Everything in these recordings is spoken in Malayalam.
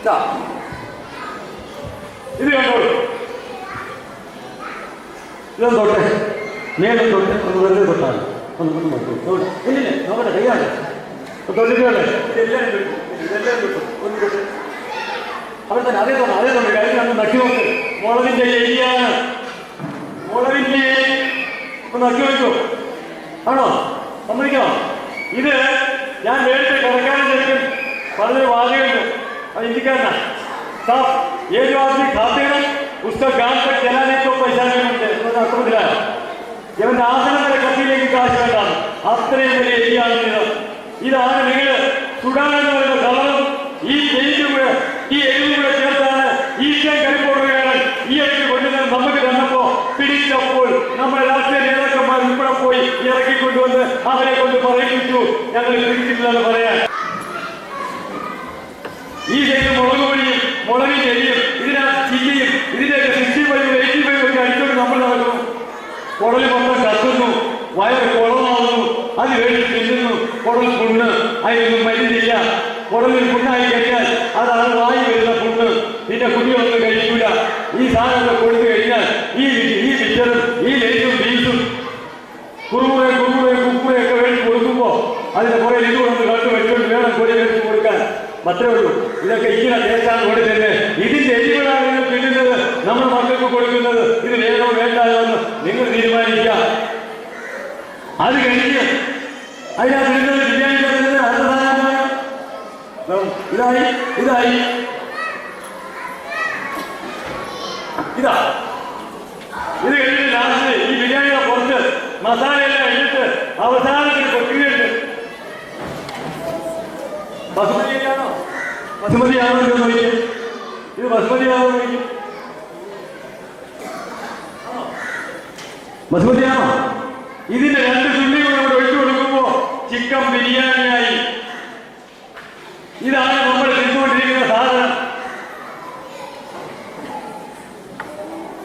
ഇതാ. ഇത് കണ്ടോളൂ ഇതൊന്ന് തൊട്ടെ? നേരെ തൊട്ട് ഒന്ന് വെറുതെ തൊട്ടാണ് ഒന്ന് ഒന്ന് നോക്കൂ ഇല്ലില്ല നോക്കട്ടെ കൈയാണ് തൊട്ടിട്ടുകളെ ഇതെല്ലാം കിട്ടും ഇതെല്ലാം കിട്ടും ഒന്ന് കിട്ടും അവിടെ തന്നെ അതേ തോന്നുന്നു അതേ തോന്നുന്നു കഴിഞ്ഞ ഒന്ന് നക്കി നോക്ക്. മുളകിന്റെ ഏരിയാണ് മുളകിന്റെ ഒന്ന് നക്കി നോക്കൂ ആണോ? സമ്മതിക്കണോ? ഇത് ഞാൻ നേരത്തെ കിടക്കാനും ശരിക്കും വളരെ വാചകമുണ്ട്. അത് ഇന്ത്യക്കാരനാ സാബ് ये जो आदमी खाते हैं उसका गांव तक चलाने को पैसा नहीं मिलते എന്നൊരു അർത്ഥം മനസ്സിലായോ ഇവന്റെ ആസനം വരെ കത്തിയിലേക്ക് കാശ് വേണ്ടാണ് അത്രയും വലിയ ഏരിയയാണ് ഇതാണ് നിങ്ങൾ സുഡാൻ എന്ന് പറയുന്ന കളറും ഈ പെയിന്റും കൂടെ ഈ എരിവും കൂടെ ചേർത്താണ് ഈ കരിപ്പോടുകയാണ് ഈ എഴുതി കൊണ്ടുവന്ന് നമുക്ക് തന്നപ്പോ പിടിച്ചപ്പോൾ നമ്മുടെ രാഷ്ട്രീയ നേതാക്കന്മാർ ഇവിടെ പോയി ഇറക്കിക്കൊണ്ടുവന്ന് അവരെ കൊണ്ട് പറയിപ്പിച്ചു ഞങ്ങൾ പിടിച്ചിട്ടില്ലെന്ന് പറയാൻ ഈ ചെയ്ത് മുളക് പൊടിയും മുളക് എരിയും ഇതിനകത്ത് ചില്ലിയും ഇതിന്റെയൊക്കെ സിക്സ്റ്റി ഫൈവ് എയ്റ്റി ഫൈവ് ഒക്കെ അടിച്ചുകൊണ്ട് നമ്മൾ നടക്കുന്നു കുടൽ മൊത്തം കത്തുന്നു വയറ് കുളമാകുന്നു അത് വേണ്ടി തിന്നുന്നു. കുടൽ പുണ്ണ് അതിനൊന്നും മരുന്നില്ല. കുടലിൽ പുണ്ണായി കഴിഞ്ഞാൽ അതാണ് വായി വരുന്ന പുണ്ണ്. നിന്റെ കുഞ്ഞൊന്നും കഴിക്കൂല. ഈ സാധനങ്ങൾ കൊടുത്തു കഴിഞ്ഞാൽ ഈ ഈ പിക്ചറും ഈ ലൈറ്റും ബീസും കുറുമുറെ കുറുമുറെ കുക്കുറെ ഒക്കെ വേണ്ടി കൊടുക്കുമ്പോ അതിന്റെ കുറെ ഇത് കൊണ്ട് കണ്ടു വെച്ചുകൊണ്ട് വേണം കൊടി വെച്ച് കൊടുക്കാൻ അത്രേ ഉള്ളൂ. ഇതൊക്കെ ഇങ്ങനെ തേച്ചാണ് കൊടുത്തത് ഇതിന്റെ എരിവുകളാണ് നിങ്ങൾ തിന്നുന്നത് നമ്മൾ മക്കൾക്ക് കൊടുക്കുന്നത്. ഇത് വേണോ വേണ്ടോ എന്ന് നിങ്ങൾ തീരുമാനിക്കുക. അത് കഴിഞ്ഞ് അതിനകത്ത് നിങ്ങൾ ഇതായി ഇതായി. ഇതാ. ഇത് കഴിഞ്ഞ് ലാസ്റ്റ് ഈ ബിരിയാണിയുടെ പുറത്ത് മസാലയെല്ലാം ഇട്ടിട്ട് അവസാനത്തിൽ പ്രക്രിയയുണ്ട് ബസുമതിയാണോ ബസുമതിയാണോ എന്ന് ഇത് ബസുമതിയാണോ എന്ന് ബസുമതിയാണോ ഇതിന്റെ രണ്ട് തുള്ളി കൂടെ ഇവിടെ ഒഴിച്ചു കൊടുക്കുമ്പോ ചിക്കൻ ബിരിയാണിയായി. ഇതാണ് നമ്മൾ തിന്നുകൊണ്ടിരിക്കുന്ന സാധനം.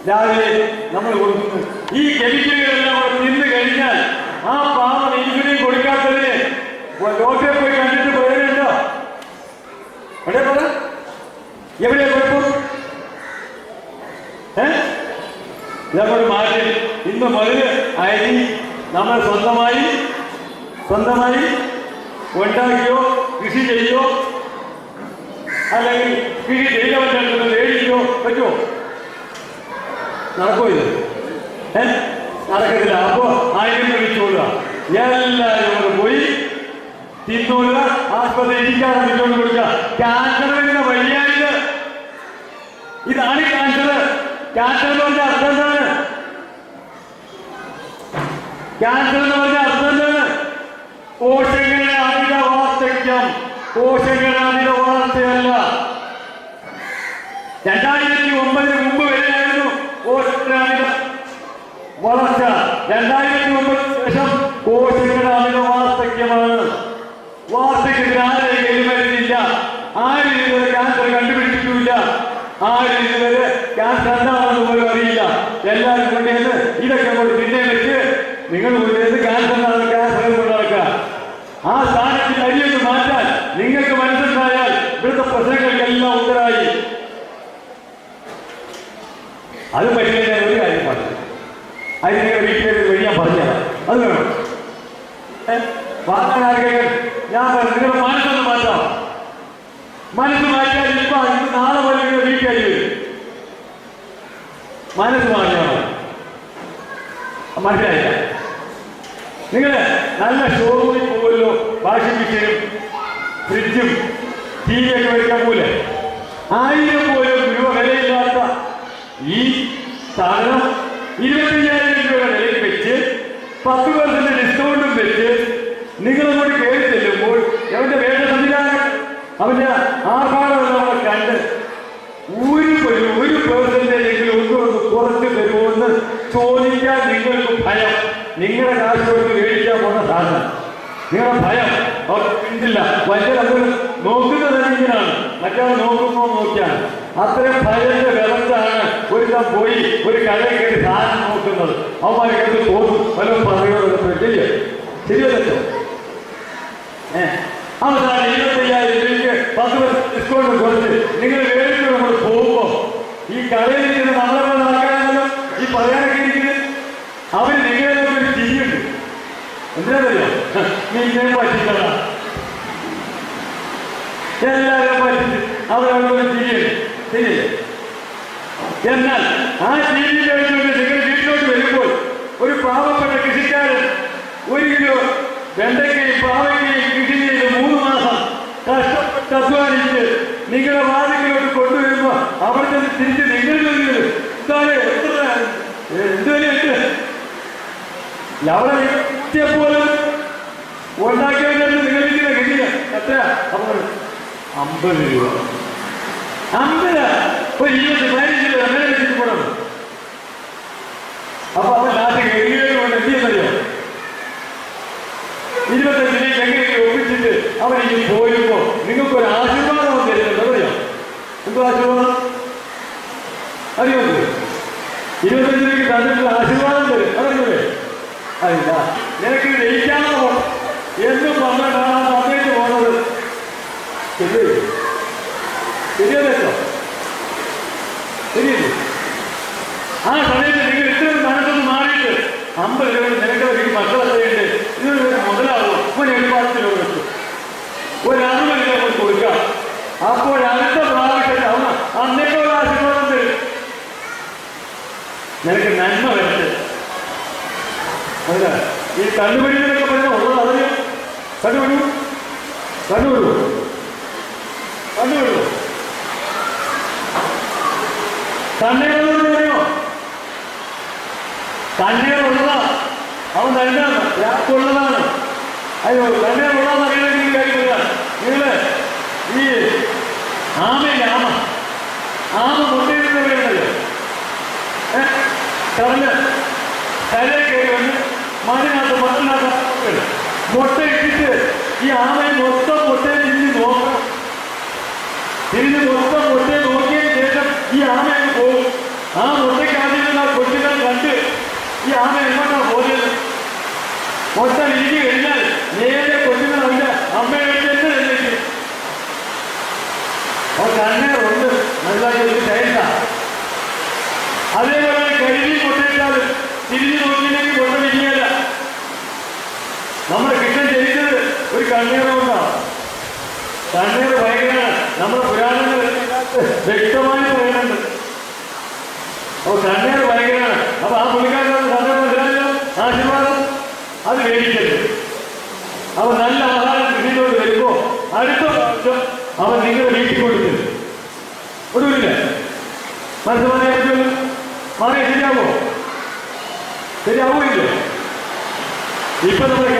രാവിലെ നമ്മൾ കൊടുക്കുന്നു. ഈ കെമിക്കലുകളെല്ലാം തിന്നു കഴിഞ്ഞാൽ ആ പാവം ഇൻസുലിൻ കൊടുക്കാത്തതിന് ഡോക്ടറെ എവിടെ പറ എവിടെയാ കുഴപ്പം ഇതങ്ങോട്ട് മാറ്റി. ഇന്ന് മുതൽ അരി നമ്മൾ സ്വന്തമായി സ്വന്തമായി ഉണ്ടാക്കിയോ കൃഷി ചെയ്യോ? അല്ലെങ്കിൽ കൃഷി ചെയ്തവരുടെ മേടിക്കോ? പറ്റുമോ? നടക്കോ ഇത്? ഏ? നടക്കത്തില്ല. അപ്പോ ആയിരം വിളിച്ചോളുക എല്ലാവരും പോയി. തിന്നോളുക ആശുപത്രി ഇരിക്കാതെ തിന്നോണ്ട് കൊടുക്കുക. ഇതാണ് ക്യാൻസർ ക്യാൻസർ എന്ന് പറഞ്ഞ അർത്ഥം എന്താണ്? ക്യാൻസർ എന്ന് പറഞ്ഞ അർത്ഥം എന്താണ്? കോശങ്ങളുടെ അമിത വാർദ്ധക്യം. കോശങ്ങളുടെ അമിത വാർത്തയല്ല രണ്ടായിരത്തി ഒമ്പതിന് മുമ്പ് വരെയായിരുന്നു കോശങ്ങളുടെ വളർച്ച. രണ്ടായിരത്തി ഒമ്പതിന് ശേഷം കോശങ്ങളുടെ അമിത വാർദ്ധക്യമാണ് വാർദ്ധക്യത്തിന് ആരെയും എലിമരുന്നില്ല ആരും ഇതുവരെ ക്യാൻസർ കണ്ടുപിടിച്ചിട്ടില്ല ആരും ഇതുവരെ ക്യാൻസർ തന്നാണെന്ന് പോലും അറിയില്ല. എല്ലാവരും കൊണ്ടുവന്ന് ഇതൊക്കെ കൊണ്ട് പിന്നെ വെച്ച് നിങ്ങൾ കൊണ്ടുവന്ന് ക്യാൻസർ എന്നാണ് ക്യാൻസർ കൊണ്ട് നടക്കുക ആ സ്ഥാനത്തിൽ അരിയൊന്ന് മാറ്റാൻ നിങ്ങൾക്ക് മനസ്സിലായാൽ ഇവിടുത്തെ പ്രശ്നങ്ങൾക്കെല്ലാം ഉത്തരായി അത് പറ്റില്ല ഞാൻ ഒരു കാര്യം പറഞ്ഞു. അത് നിങ്ങൾ വീട്ടിലേക്ക് വഴി ഞാൻ പറഞ്ഞുതരാം. അത് വേണം? ഞാൻ പറഞ്ഞു നിങ്ങളുടെ മനസ്സൊന്ന് മാറ്റാം. മനസ്സ് മാറ്റിയാൽ ഇപ്പൊ ഇന്ന് നാളെ പോലെ വീട്ടിൽ മനസ്സ് മാറ്റിയാൽ മതി. മനസ്സിലായില്ല? നിങ്ങൾ നല്ല ഷോറൂമിൽ പോകുമല്ലോ വാഷിംഗ് മെഷീനും ഫ്രിഡ്ജും ടി വി ഒക്കെ മേടിക്കാൻ പോലെ ആയിരം പോലും രൂപ വിലയില്ലാത്ത ഈ സാധനം ഇരുപത്തയ്യായിരം രൂപ വിലയിൽ വെച്ച് പത്ത് പെർസെന്റ് ഡിസ്കൗണ്ടും വെച്ച് നിങ്ങൾ അങ്ങോട്ട് കയറി ചെല്ലുമ്പോൾ അവന്റെ വേണ്ട സംവിധാനം അവന്റെ അവിടെ കണ്ട് ഒരു ഒരു ഒരു ഒന്ന് ഒന്നുകൊണ്ട് കുറച്ച് തരുമോന്ന് ചോദിക്കാൻ നിങ്ങൾക്ക് ഭയം. നിങ്ങളുടെ കാശ് കൊടുത്ത് മേടിക്കാൻ പോകുന്ന സാധനം. നിങ്ങളുടെ ഭയം. അവർ ഉണ്ടില്ല വലിയ നമ്മൾ നോക്കുന്നത് ഇങ്ങനെയാണ്. മറ്റൊരാൾ നോക്കുമ്പോൾ നോക്കിയാണ്. അത്രയും ഭയന്റെ വിറച്ചാണ് ഒരുത്തം പോയി ഒരു കടയിൽ കയറി സാധനം നോക്കുന്നത്. അവന്മാർക്ക് തോന്നും? പല പറയുന്നത് ശരിയോ ശരിയല്ലോ? ഏഹ് അവസാനം ഇരുപത്തയ്യായിരം പത്ത് പേർ ഡിസ്കൗണ്ട് കൊടുത്ത് നിങ്ങൾ നമ്മൾ പോകുമ്പോ ഈ കടയിൽ ഇരിക്കുന്ന നമ്മളെ നടക്കാനല്ലോ ഈ പറയാനൊക്കെ ഇരിക്കുന്നത്. അവർ നിങ്ങളെ ഒരു ചിരിയുണ്ട്. എന്താണല്ലോ നീ ഇങ്ങനെ പറ്റിക്കണ്ട എല്ലാവരും പറ്റിച്ച് അവരവിടെ ശരിയല്ലേ? എന്നാൽ ആ ജീവി കഴിഞ്ഞുകൊണ്ട് നിങ്ങൾ വീട്ടിലോട്ട് വരുമ്പോൾ ഒരു പാവപ്പെട്ട കൃഷിക്കാരൻ ഒരു കിലോ വെണ്ടയ്ക്കയും പാവയ്ക്കയും അധ്വാനിച്ച് നിങ്ങളുടെ വാതിലോട്ട് കൊണ്ടുവരുമ്പോ അവിടെ തിരിച്ച് ചോദിക്കുന്നത് എന്താണ് എന്തുവരെയുണ്ട് അവിടെ പോലും ഉണ്ടാക്കിയവരുടെ നിങ്ങളിരിക്കുന്ന ഗതിയ എത്ര? അമ്പത് രൂപ. അമ്പത്? രൂപ. അപ്പൊ അവൻ ലാസ്റ്റ് ഗതികേട് കൊണ്ട് എന്ത് ചെയ്യുന്നറിയോ? ഇരുപത്തഞ്ച് രൂപ എങ്ങനെ ഒപ്പിച്ചിട്ട് അവൻ ഇനി പോരുമ്പോ നിങ്ങൾക്ക് ഒരു ആശീർവാദം തരുന്നുണ്ട് അറിയോ എന്തോ ആശീർവാദം. അറിയോ ഇരുപത്തഞ്ച് രൂപയ്ക്ക് തന്നിട്ടുള്ള ആശീർവാദം തരും അതല്ലേ അല്ല നിനക്ക് ജയിക്കാമോ എന്നും തന്നേക്ക് പോകുന്നത്? ശരി. ശരിയല്ലോ ശരിയല്ലേ? ആ സമയത്ത് നിങ്ങൾ ഇത്രയും മനസ്സൊന്ന് മാറിയിട്ട് അമ്പത് രൂപ നിനക്ക് ഒരു മക്കളൊക്കെ ഉണ്ട് ഇത് മുതലാവും ഒരു എഴുപാത്തി രൂപ വെച്ചു ഒരു അറുപത് രൂപ കൊണ്ട് കൊടുക്കാം അപ്പോൾ അടുത്ത പ്രാവശ്യം അവന് അന്നേക്കുള്ള ആശീർവാദം തരും നിനക്ക് നന്മ വരട്ടെ അതിനാ ഈ കണ്ടുപിടിക്കുന്നൊക്കെ പറഞ്ഞാൽ ഉള്ളത് അറിയാം കണ്ടുപിടൂ കണ്ടുപിടൂ കണ്ടുപിടൂ കണ്ണീരോട് പറയുമോ കണ്ണീറുള്ളതാ അവൻ തന്നെയാണ് ഉള്ളതാണ് അയ്യോ കണ്ണീറുള്ളതെന്ന് അറിയണമെങ്കിൽ കാര്യമില്ല നിങ്ങൾ ഈ ആമയില്ല ആമ. ആമ മുട്ടയിടുന്നവരുണ്ടല്ലോ കറഞ്ഞ് കരയെ. കയറി വന്ന് മണ്ണിനകത്ത് മണ്ണിനകത്ത്. മുട്ട ഇട്ടിട്ട് ഈ ആമയെ മൊത്തം മുട്ടയിൽ തിരിഞ്ഞ് നോക്കണം. തിരിഞ്ഞ് മൊത്തം മുട്ടയെ നോക്കിയതിന് ശേഷം ഈ ആമ പോകും. ആ മുട്ടയ്ക്കകത്തിരുന്ന ആ കൊച്ചുകൾ കണ്ട് ഈ ആമ എങ്ങോട്ടാ പോകുന്നത് മുട്ട ഇരിഞ്ഞു കഴിഞ്ഞാൽ നേരെ കണ്ണീർ ഭയങ്കരമാണ് നമ്മുടെ പുരാണങ്ങൾ വ്യക്തമായി പറയുന്നുണ്ട്. അപ്പോൾ കണ്ണീർ ഭയങ്കരമാണ് അപ്പൊ ആ പുള്ളിക്കാരനോട് മനസ്സിലായോ ആശീർവാദം. അത് മേടിക്കരുത്. അവ നല്ല ആഹാരം കൃഷിയിലോട്ട് വരുമ്പോൾ അടുത്ത പ്രാവശ്യം അവൻ നിങ്ങളുടെ വീട്ടിൽ കൊടുക്കും ഒടുവില്ലേ മനസ്സിലായ മാറിയ ശരിയാവോ? ശരിയാവൂല്ലോ ഇപ്പൊ നമ്മുടെ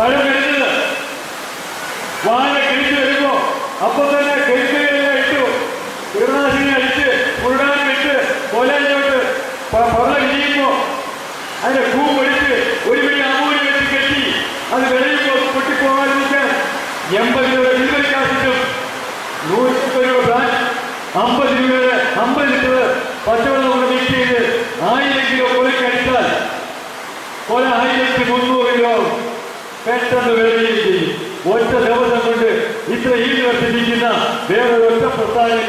പഴം കഴിച്ചത്. വാഴ കഴിച്ചു വരുമ്പോ അപ്പൊ തന്നെ കഴിക്കുകയെല്ലാം ഇട്ടു. കീടനാശിനി അടിച്ച് ഉരുടാൻ ഇട്ട് കൊലയിലോട്ട് പവള വിജയിക്കുമ്പോ അതിന്റെ പൂ പൊടിച്ച് ഒരു വലിയ അമൂലി വെച്ച് കെട്ടി അത് വെളിയിൽ പൊട്ടിപ്പോകാതിരിക്കാൻ എൺപത് രൂപ ഡെലിവറി കാശിട്ടും നൂറ്റി രൂപ അമ്പത് രൂപയുടെ അമ്പത് ലിറ്റർ പച്ചവെള്ളം ഒറ്റ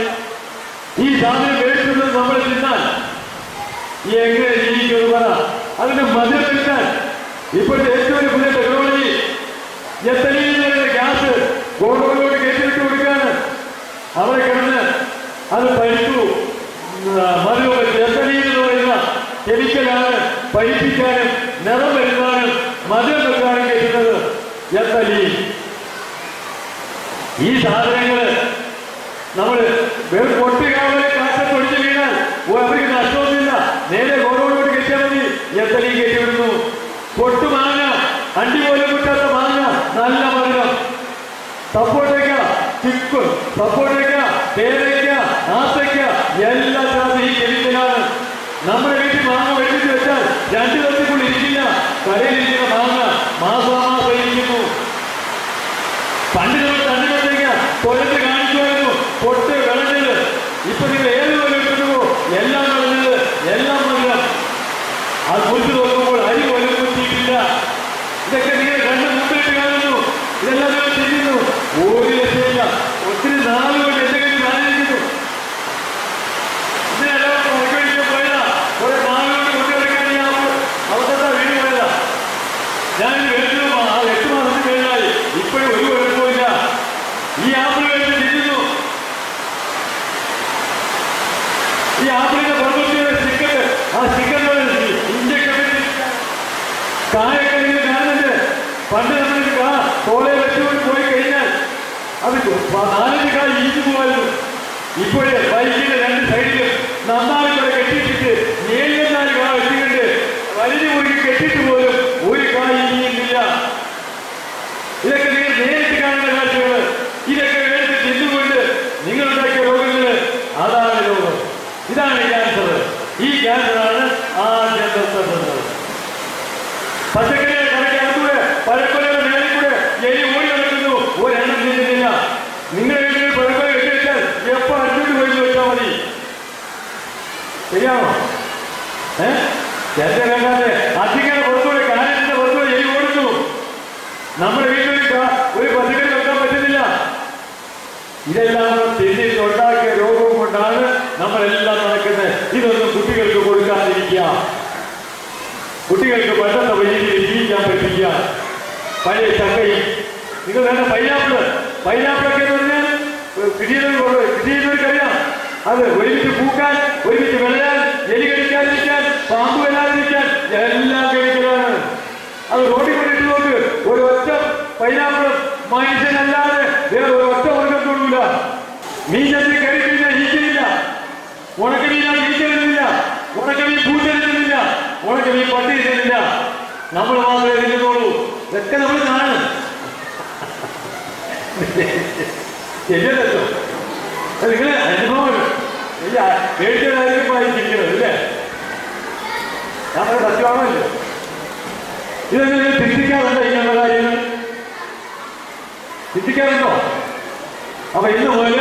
ഈ സാധനം മേടിക്കുന്നത് നമ്മൾ തിന്നാൽ ഈ എങ്ങനെ ജീവിക്കുന്നത് പറ. അതിന്റെ മധുരം എടുക്കാൻ ഇപ്പോഴത്തെ ഏറ്റവും പുതിയ ടെക്നോളജി പറയുന്ന ഗ്യാസ് ഗോഡൌണിലോട്ട് കയറ്റിവിട്ട് കൊടുക്കാണ് അവിടെ കിടന്ന് അത് പഠിച്ചു. മധുരം എത്തനീൻ എന്ന് പറയുന്ന കെമിക്കലാണ് പഠിപ്പിക്കാനും നിറം വരുത്താനും മധുരം വെക്കാനും കയറ്റുന്നത് എത്തലീൻ ഈ സാധനങ്ങൾ നമ്മൾ വെറും പൊട്ടുകാവലെ കാറ്റത്ത് ഒടിച്ചു വീണാൽ ഓ, അവർക്ക് നഷ്ടമൊന്നുമില്ല നേരെ ഗോഡൌണിലോട്ട് കെട്ടിയാൽ മതി എത്തലീൻ കെട്ടിവിടുന്നു പൊട്ടു മാങ്ങ അണ്ടി പോലും കിട്ടാത്ത മാങ്ങ നല്ല മധുരം സപ്പോർട്ടേക്ക ചിപ്പ് സപ്പോർട്ടേക്ക പേരയ്ക്ക ആത്തയ്ക്ക എല്ലാ ജാതി ഈ കെമിക്കലാണ് നമ്മുടെ വീട്ടിൽ മാങ്ങ വെട്ടിച്ച് വെച്ചാൽ രണ്ടു ദിവസത്തിനുള്ളിൽ ഇരിക്കില്ല കടയിലിരിക്കുന്ന മാങ്ങ മാസാമാസം ഇരിക്കുന്നു പണ്ട് നമ്മൾ തണ്ണിമത്തേക്ക് തൊഴിൽ കാണിക്കുമായിരുന്നു പൊട്ട് വിളഞ്ഞത് ഇപ്പൊ നിങ്ങൾ ഏത് പോലെ കിട്ടുന്നുവോ എല്ലാം വിളഞ്ഞത് എല്ലാം മധുരം അത് കുറിച്ച് നോക്കുമ്പോൾ അരി പോലും കുത്തിയിട്ടില്ല ഇതൊക്കെ നിങ്ങൾ കണ്ട് മുമ്പിട്ട് കാണുന്നു ഇതെല്ലാം നിങ്ങൾ ചെയ്യുന്നു ഒരു രക്ഷയില്ല ഒത്തിരി നാളുകൊണ്ട് എന്തെങ്കിലും കാണിക്കുന്നു ഇതിനെല്ലാം പുറക്കഴിക്കാൻ പോയതാ കുറെ നാളുകൊണ്ട് കൊണ്ടുവരക്കാൻ ഈ അവസ്ഥ വീട് പോയതാ ഞാൻ എട്ട് മാ- എട്ട് മാസത്തിന് മേലായി ഇപ്പോഴും ഒരു കുഴപ്പമില്ല ഈ ആപ്പിൾ കഴിച്ച് തിരിഞ്ഞു ഈ ആപ്പിളിന്റെ പുറത്തുള്ള സ്റ്റിക്കർ ആ ഇന്ത്യയ്ക്ക് കായൊക്കെ നിങ്ങൾ കാണുന്നുണ്ട് പണ്ട് നമ്മൾ കാ തോളെ വെച്ചുകൊണ്ട് പോയി കഴിഞ്ഞാൽ അത് ഇപ്പോഴേ ബൈക്കിന്റെ രണ്ട് സൈഡിലും നന്നായി കൂടെ കെട്ടിയിട്ടിട്ട് ഏഴുനാല് കാ വെച്ചുകൊണ്ട് മുറുകി കെട്ടിട്ട് പോലും ഒരു കായ് ഇനിയുന്നില്ല ഇതൊക്കെ നിങ്ങൾ നേരിട്ട് കാണുന്ന കാഴ്ചകൾ ഇതൊക്കെ നേരിട്ട് തിന്നുകൊണ്ട് നിങ്ങൾ ഉണ്ടാക്കിയ രോഗങ്ങൾ അതാണ് രോഗം ഇതാണ് ക്യാൻസർ ഈ ക്യാൻസറാണ് ആദ്യത്തെ പ്രശ്നം പച്ചക്കറിയുടെ കടയ്ക്കകത്തൂടെ പഴക്കൊലയുടെ മേളിൽ കൂടെ എലി നടക്കുന്നു. ഒരെണ്ണം നിങ്ങളുടെ വീട്ടിൽ പഴക്കൊല കെട്ടി വെച്ചാൽ എപ്പോ അടുത്തോട്ട് പോയി വെച്ചാൽ മതി? ശരിയാണോ? പഴയ ചക്കയും നിങ്ങൾ വേണ്ട പൈനാപ്പിൾ പൈനാപ്പിളൊക്കെ എന്ന് പറഞ്ഞാൽ കിട്ടിയവർ കിട്ടിയവർക്കറിയാം അത് ഒരുമിച്ച് പൂക്കാൻ ഒരുമിച്ച് വിളയാൻ എലി കഴിക്കാതിരിക്കാൻ പാമ്പ് വരാതിരിക്കാൻ എല്ലാം കഴിക്കലാണ്. അത് റോഡിൽ കൊണ്ടിട്ട് നോക്ക് ഒരു ഒറ്റ പൈനാപ്പിളും മനുഷ്യനല്ലാതെ വേറെ ഒരു ഒറ്റ വർഗം തൊടൂല മീൻ ചട്ടി കറി കഴിഞ്ഞാൽ ഈച്ചയില്ല. ഉണക്കമീനാ ഈച്ചയില്ല ഉണക്കമീൻ പൂച്ചയില്ല ഉണക്കമീൻ പട്ടി തിന്നില്ല നമ്മൾ മാത്രമേ തിന്നുള്ളൂ ഇതൊക്കെ നമ്മൾ കാണും. നിങ്ങളെ അനുഭവം പേടിച്ചതായിരിക്കും വായിച്ചിരിക്കുന്നത് അല്ലേ? സത്യമാണല്ലോ ഇതെങ്ങനെ ചിന്തിക്കാറുണ്ടോ ഇങ്ങനെയുള്ള കാര്യങ്ങൾ? ചിന്തിക്കാറുണ്ടോ? അപ്പൊ ഇന്ന് മുതൽ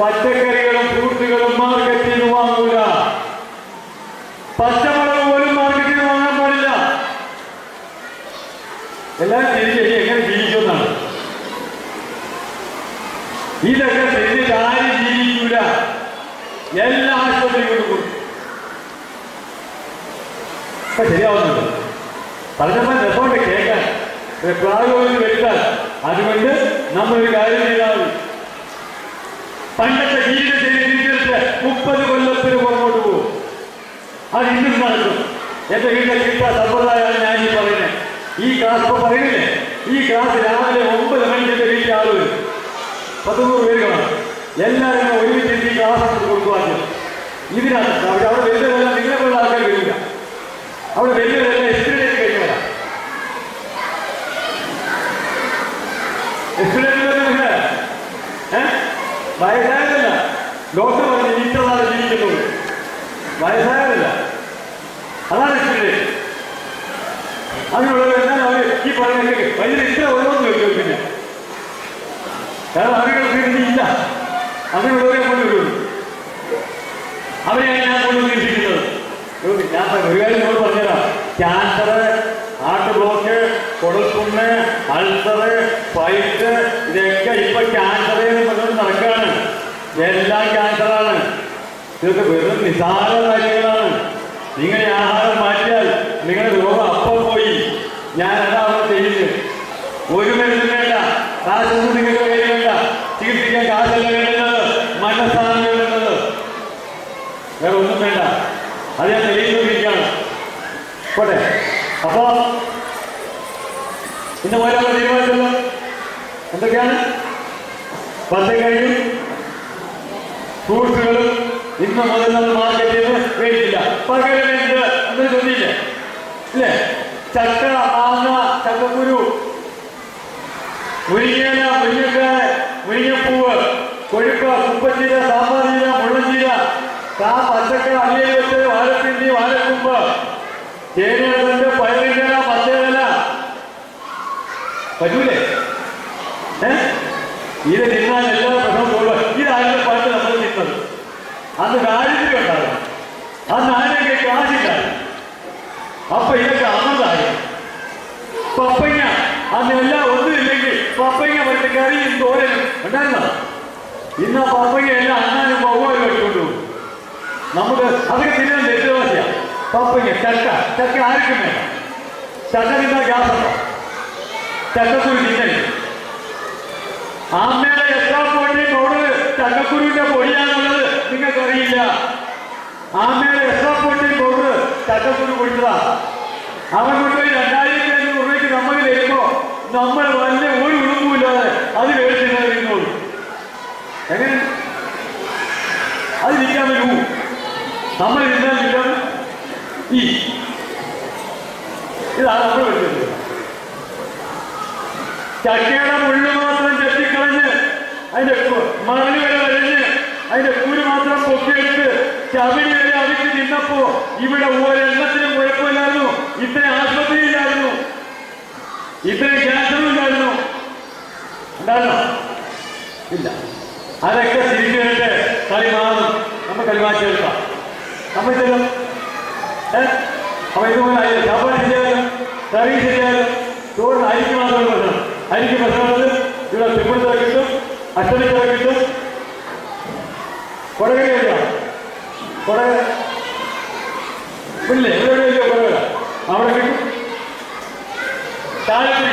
പച്ചക്കറികളും ഫ്രൂട്ടുകളും മാർക്കറ്റിൽ നിന്ന് വാങ്ങൂല. പച്ചമുളക് പോലും മാർക്കറ്റിൽ നിന്ന് വാങ്ങാൻ പാടില്ല എല്ലാം തിരിച്ച് ഇനി എങ്ങനെ ജീവിക്കുമെന്നാണ്. ഇതൊക്കെ തിരിച്ചിട്ട് ആരും ജീവിക്കൂല. എല്ലാ ആശുപത്രികളും കൊടുക്കും. ഇപ്പൊ ശരിയാവുന്നുണ്ട്. പറഞ്ഞപ്പോൾ രസമുണ്ട് കേൾക്കാൻ പ്രായോഗിക വരുത്താൻ. അതുകൊണ്ട് നമ്മളൊരു കാര്യം ചെയ്താൽ പണ്ടത്തെ ജീവിതശൈലി തിരിച്ചെടുത്ത് മുപ്പത് കൊല്ലത്തിന് പുറകോട്ട് പോകും. അത് ഇന്നും നടക്കും. എന്റെ വീട്ടിലെ കിട്ടാ സമ്പ്രദായമാണ് ഞാൻ പറയുന്നത്. ഈ ക്ലാസ് ഇപ്പൊ പറയുന്നില്ലേ? ഈ ക്ലാസ് രാവിലെ ഒമ്പത് മണിക്ക് വീട്ടിൽ ആൾ വരും. കാണും. എല്ലാവരും ഒരുമിച്ച് ഈ ക്ലാസ് കൊടുക്കുവാൻ ഇതിനകത്ത് അവിടെ വലിയ നിങ്ങളെ പോലുള്ള ആൾക്കാർ വരില്ല. അവിടെ വലിയവരെല്ലാം എസ്റ്റിമേറ്റ് കഴിക്കുന്നവരാ എസ്റ്റിമേറ്റ് ഏഹ് വയസ്സായതല്ല ഡോക്ടർ പറഞ്ഞ് ഇത്ര നാൾ ജീവിക്കുന്നത് വയസ്സായതല്ല അതാണ് എസ്റ്റിമേറ്റ് അതിനുള്ളവരെല്ലാം അവർ ഈ പറയുന്നത് വൈദ്യുതി ഓരോന്ന് ചോദിക്കും പിന്നെ? കാരണം ഫീൽഡിൽ ഇല്ല. അങ്ങനെയുള്ളവരെ കൊണ്ടുവരുള്ളൂ അവരെയാണ് ഞാൻ കൊണ്ട് ഞാൻ ഒരു കാര്യം നിങ്ങൾ പറഞ്ഞുതരാം. ക്യാൻസർ ഹാർട്ട് ബ്ലോക്ക് കൊടുക്കുന്ന അൾസർ ഫൈറ്റ് ഇതൊക്കെ ഇപ്പൊ ക്യാൻസർ നടക്കുകയാണ്. എല്ലാം ക്യാൻസറാണ്. ഇതൊക്കെ വെറും നിസാര കാര്യങ്ങളാണ്. നിങ്ങളുടെ ആഹാരം മാറ്റിയാൽ നിങ്ങളുടെ രോഗം അപ്പം പോയി ഞാൻ അതാണ് ചെയ്യുന്നത് ഒരു മരുന്ന് വേണ്ട. കാശൊന്നും നിങ്ങൾക്ക് വേണ്ട ചികിത്സിക്കാൻ കാശല്ല വേണ്ടത്. മനസ്സാണ് വേണ്ടത്. വേറെ ഒന്നും വേണ്ട. അത് ഞാൻ തെളിയിച്ചുകൊണ്ടിരിക്കുകയാണ്. പോട്ടെ. അപ്പോ ഇന്ന് ഓരോ തീരുമാനിച്ചല്ലോ എന്തൊക്കെയാണ്? പത്ത് കഴിഞ്ഞു. ഫ്രൂട്ട്സുകളും ഇന്ന് മുതൽ നമ്മൾ മാർക്കറ്റിൽ നിന്ന് മേടിക്കില്ല പകരം എന്ത് എന്ന് ചോദിച്ചില്ലേ ഇല്ലേ? ചക്ക മാങ്ങ ചക്കക്കുരു മുരിങ്ങയില മുരിങ്ങക്കായ മുരിങ്ങപ്പൂവ് കൊഴുക്ക കുപ്പച്ചീര സാമ്പാർ ചീര മുള്ളഞ്ചീര കാ പച്ചക്ക അല്ലിയിൽ വെച്ച് വാഴപ്പിണ്ടി വാഴക്കുമ്പ് ചേനയുടെ പയറിൻ്റെ പച്ചയില പറ്റൂലേ ഏ ഇത് തിന്നാൽ എല്ലാ പ്രശ്നവും പോകുക ഇതായിരുന്നു പണ്ട് നമ്മൾ തിന്നത് അന്ന് ദാരിദ്ര്യം ഉണ്ടാകും അന്ന് ആരെയൊക്കെ കാശില്ലായി അപ്പൊ ഇതൊക്കെ അമൃതായി പപ്പങ്ങ അന്ന് കറിയും തോരനും ഉണ്ടായിരുന്നോ ഇന്ന് എല്ലാം അണ്ണാനും എടുത്തുകൊണ്ട് പോകും. നമുക്ക് അതൊക്കെ തിന്നാൻ ദരിദ്രവാസിയാ. പപ്പയ്ക്ക് ചക്ക. ചക്ക ആർക്കും വേണ്ട. ചക്ക തിന്നാൻ ഗ്യാസുണ്ടോ ചക്കക്കുരു തിന്നല്ലേ അമ്മയുടെ എത്ര പൊടി പൗഡർ ചക്കക്കുരുവിന്റെ പൊടിയാണുള്ളത് നിങ്ങൾക്കറിയില്ല. അമ്മയുടെ എത്ര പൊടി പൗഡർ ചക്കക്കുരു പൊടിച്ചതാ? അവൻ കൊണ്ടുപോയി രണ്ടായിരത്തി അഞ്ഞൂറ് രൂപയ്ക്ക് നമ്മൾ തരുമ്പോ നമ്മൾ വല്ല ഒരു ഉളുമ്പുമില്ലാതെ അത് മേടിച്ചിരുന്നോളൂ എങ്ങനെ അത് വിൽക്കാൻ വരൂ നമ്മൾ വിൽക്കാൻ ഈ. ഇതാണ് നമ്മൾ എടുക്കുന്നത് ചക്കയുടെ മുള്ളു മാത്രം ചട്ടിക്കളഞ്ഞ് അതിന്റെ മണൽ വരെ വരഞ്ഞ് അതിന്റെ കൂര് മാത്രം പൊക്കിയെടുത്ത് ചവിടി വരെ അവിച്ച് നിന്നപ്പോ ഇവിടെ ഒരെണ്ണത്തിനും കുഴപ്പമില്ലായിരുന്നു. ഇത്രയും ആശുപത്രിയില്ലായിരുന്നു ഇത്രയും ക്യാൻസറും ഇല്ലായിരുന്നു. ഉണ്ടായിരുന്നോ? ഇല്ല. അതൊക്കെ തിരിച്ചു കളി മാറും. നമുക്ക് കളി മാറ്റി എടുക്കാം அமைச்சர்கள் அவன் இதுவும் சாப்பாடு செஞ்சாலும் சரி செஞ்சாலும் தோழன் ஐக்கிய மாதம் பேசணும் ஐக்கிய பேசணும் வந்து இவ்வளோ திருப்பணத்தை வைக்கட்டும் அஷ்டமிக்க வைக்கட்டும் கொடகை வைக்கலாம் கொடகை இல்லை எவ்வளோ கொடகை அவனை தாழ்த்தி